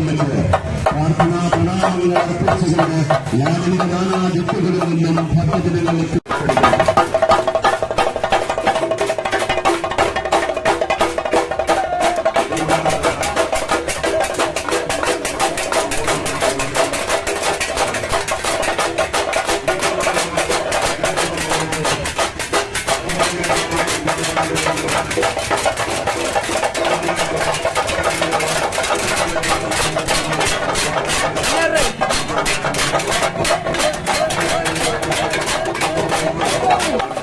Government പ്രാർത്ഥനാ പ്രണാമങ്ങൾ അർപ്പിച്ചുകൊണ്ട് യാതൊരു നാനാ ദിക്കുകളിൽ നിന്നും ഭക്തജനങ്ങൾക്ക് 오!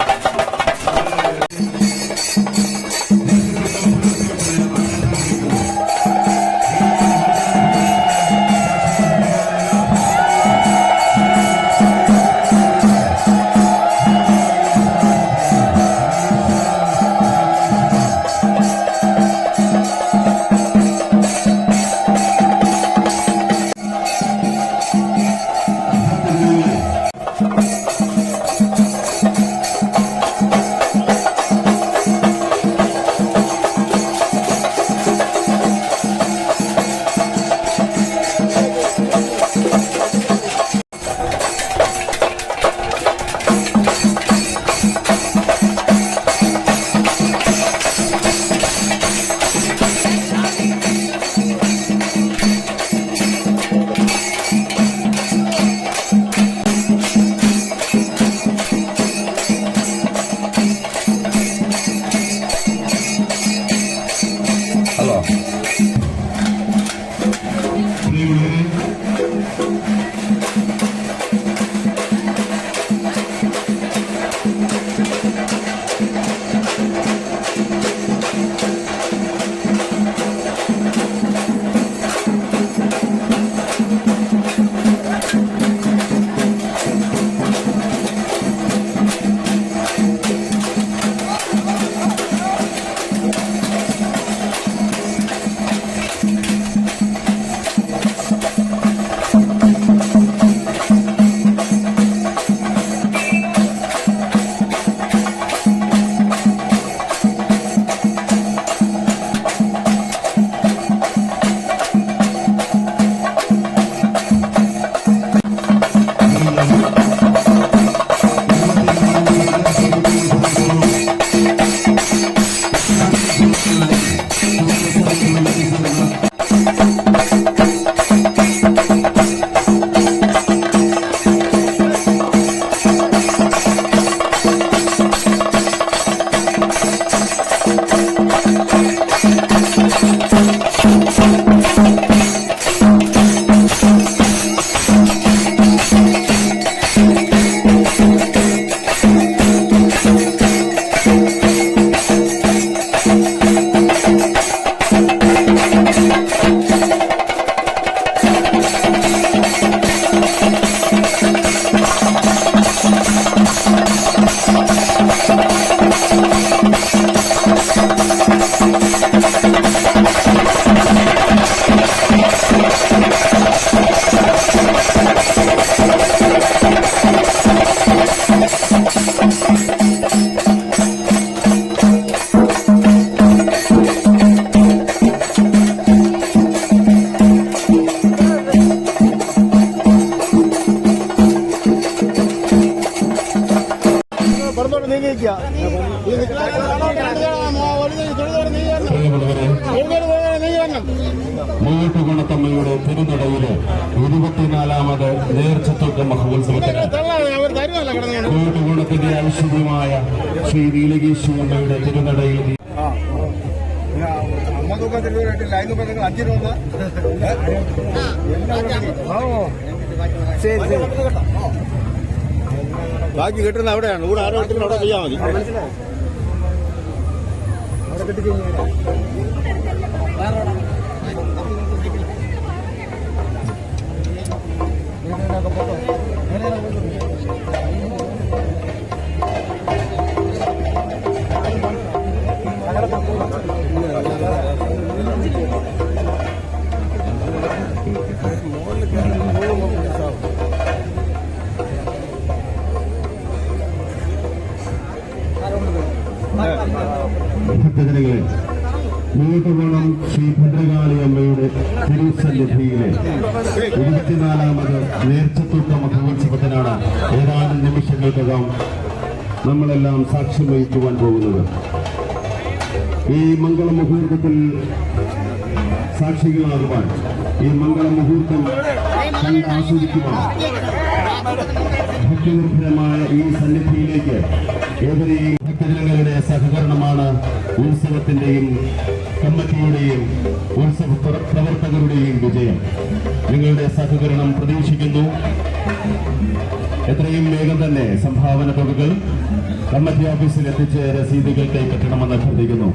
തിരുനടയിൽ ഇരുപത്തിനാലാമത് നേർച്ചത്വ മഹോത്സവത്തിന്. ഐശ്വര്യമായ ശ്രീ നീലകേശ്വരമ്മയുടെ തിരുനടയിൽ ബാക്കി കിട്ടുന്ന അവിടെയാണ്. ഇവിടെ ആരോ കിട്ടുന്ന അവിടെ ചെയ്യാൻ മതി. ഭക്തജനങ്ങളെ ഇരുപത്തിനാലാമത് നേർച്ചത്തൂക്ക മഹോത്സവത്തിനാണ് ഏതാനും നിമിഷങ്ങൾക്കകം നമ്മളെല്ലാം സാക്ഷ്യം വഹിക്കുവാൻ പോകുന്നത്. ഈ മംഗള മുഹൂർത്തത്തിൽ സാക്ഷികളാകുവാൻ ഈ മംഗള മുഹൂർത്തം ആസ്വദിക്കുവാൻ ഭക്തിനിർഭരമായ ഈ സന്നിധിയിലേക്ക് ഏവരെയും ഭക്തജനങ്ങളുടെ സഹകരണമാണ് ഉത്സവത്തിന്റെയും കമ്മിറ്റിയുടെയും ഉത്സവ പ്രവർത്തകരുടെയും വിജയം. നിങ്ങളുടെ സഹകരണം പ്രതീക്ഷിക്കുന്നു. എത്രയും വേഗം തന്നെ സംഭാവന തുകകൾ കമ്മിറ്റി ഓഫീസിൽ എത്തിച്ച് രസീതുകൾ കൈപ്പറ്റണമെന്ന് അഭ്യർത്ഥിക്കുന്നു.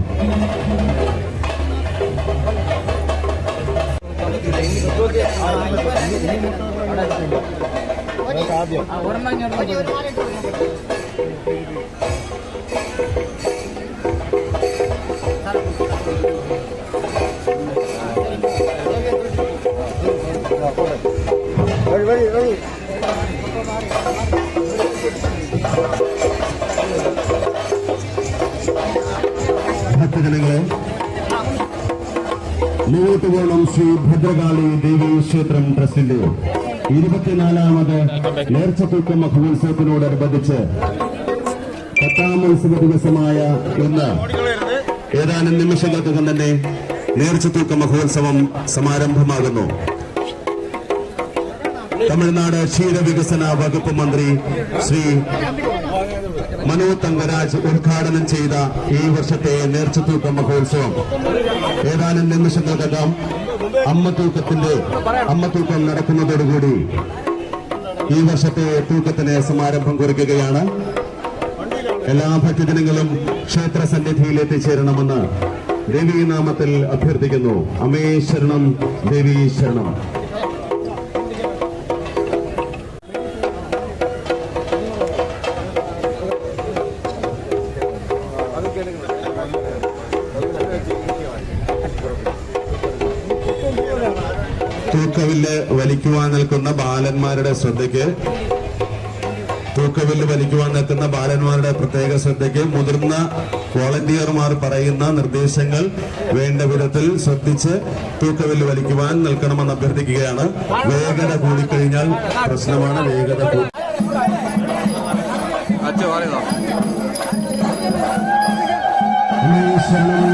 മൂട്ടുകോണം ശ്രീ ഭദ്രകാളി ദേവി ക്ഷേത്രം ട്രസ്റ്റിന്റെ ഇരുപത്തിനാലാമത് നേർച്ചത്തൂക്ക മഹോത്സവത്തിനോടനുബന്ധിച്ച് പത്താം ഉത്സവ ദിവസമായ ഇന്ന് ഏതാനും നിമിഷങ്ങൾക്കകം തന്നെ നേർച്ചത്തൂക്ക മഹോത്സവം സമാരംഭമാകുന്നു. തമിഴ്നാട് ക്ഷീരവികസന വകുപ്പ് മന്ത്രി ശ്രീ മനോ തങ്കരാജ് ഉദ്ഘാടനം ചെയ്ത ഈ വർഷത്തെ നേർച്ചത്തൂക്ക മഹോത്സവം. ഏതാനും നിമിഷങ്ങൾക്കകം അമ്മത്തൂക്കത്തിന്റെ അമ്മത്തൂക്കം നടക്കുന്നതോടുകൂടി ഈ വർഷത്തെ തൂക്കത്തിന് സമാരംഭം കുറിക്കുകയാണ്. എല്ലാ ഭക്തജനങ്ങളും ക്ഷേത്ര സന്നിധിയിൽ എത്തിച്ചേരണമെന്ന് ദേവീനാമത്തിൽ അഭ്യർത്ഥിക്കുന്നു. അമേ ശരണം ശരണം തൂക്കവില്ല് വലിക്കുവാൻ നിൽക്കുന്ന ബാലന്മാരുടെ ശ്രദ്ധയ്ക്ക് തൂക്കവില്ല് വലിക്കുവാൻ നിൽക്കുന്ന ബാലന്മാരുടെ പ്രത്യേക ശ്രദ്ധയ്ക്ക് മുതിർന്ന വോളണ്ടിയർമാർ പറയുന്ന നിർദ്ദേശങ്ങൾ വേണ്ട വിധത്തിൽ ശ്രദ്ധിച്ച് തൂക്കവില്ല് വലിക്കുവാൻ നിൽക്കണമെന്ന് അഭ്യർത്ഥിക്കുകയാണ്. വേഗത കൂടിക്കഴിഞ്ഞാൽ പ്രശ്നമാണ്. വേഗത കൂടി ശരണം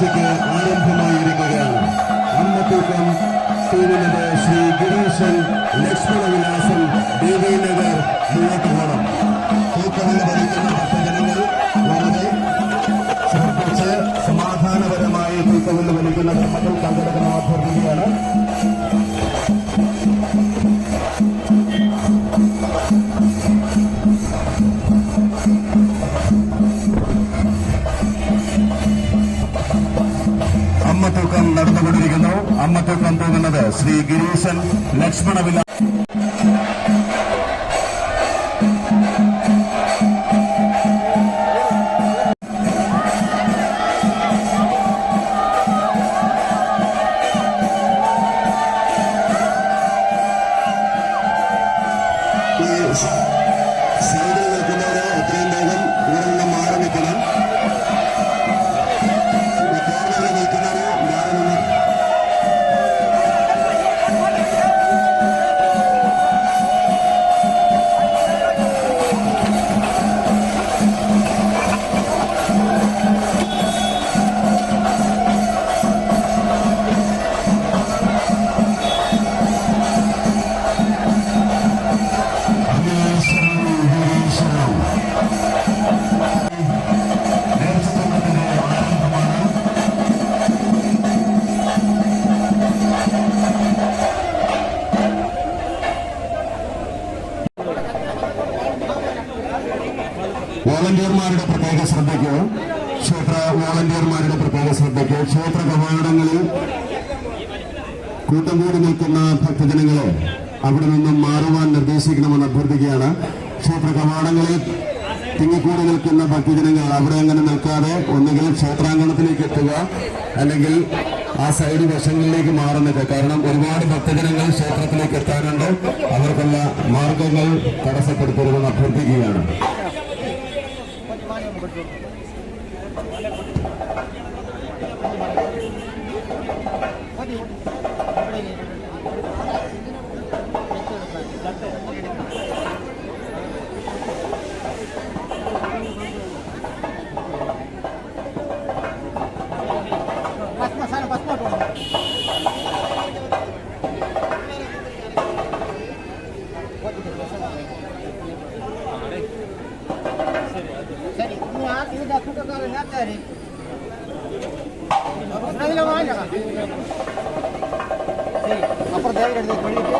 തൂക്കനേർച്ചയ്ക്ക് ആരംഭമായിരിക്കുകയാണ്. അന്നത്തൂക്കം തൂക്കം തൂവുന്നത് ശ്രീ ഗിരീശൻ ലക്ഷ്മണവിലാസം ദേവീനഗർ മൂവട്ടുകോണം തൂക്കവില ഭരിക്കുന്ന ഭക്തജനങ്ങൾ വളരെ ശ്രദ്ധിച്ച് സമാധാനപരമായി തൂക്കവിൽ വലിക്കുന്ന ധർമ്മത്തിൽ പങ്കെടുക്കണം. അമ്മത്തൂക്കം നടന്നുകൊണ്ടിരിക്കുന്നു കൊണ്ടുപോകുന്നത് ശ്രീ ഗിരീശൻ ലക്ഷ്മണവില വോളണ്ടിയർമാരുടെ പ്രത്യേക ശ്രദ്ധയ്ക്ക് ക്ഷേത്ര വോളണ്ടിയർമാരുടെ പ്രത്യേക ശ്രദ്ധയ്ക്ക് ക്ഷേത്ര കവാടങ്ങളിൽ കൂട്ടം കൂടി നിൽക്കുന്ന ഭക്തജനങ്ങളെ അവിടെ നിന്നും മാറുവാൻ നിർദ്ദേശിക്കണമെന്ന് അഭ്യർത്ഥിക്കുകയാണ്. ക്ഷേത്ര കവാടങ്ങളിൽ തിങ്ങിക്കൂടി നിൽക്കുന്ന ഭക്തജനങ്ങൾ അവിടെ അങ്ങനെ നിൽക്കാതെ ഒന്നുകിൽ ക്ഷേത്രാങ്കണത്തിലേക്ക് എത്തുക അല്ലെങ്കിൽ ആ സൈഡ് വശങ്ങളിലേക്ക് മാറുന്നത് കാരണം ഒരുപാട് ഭക്തജനങ്ങൾ ക്ഷേത്രത്തിലേക്ക് എത്താനുണ്ട് അവർക്കുള്ള മാർഗങ്ങൾ തടസ്സപ്പെടുത്തരുതെന്ന് അഭ്യർത്ഥിക്കുകയാണ്. ಸರಿ அப்புறம் தேவை எடுத்து பண்ணிட்டு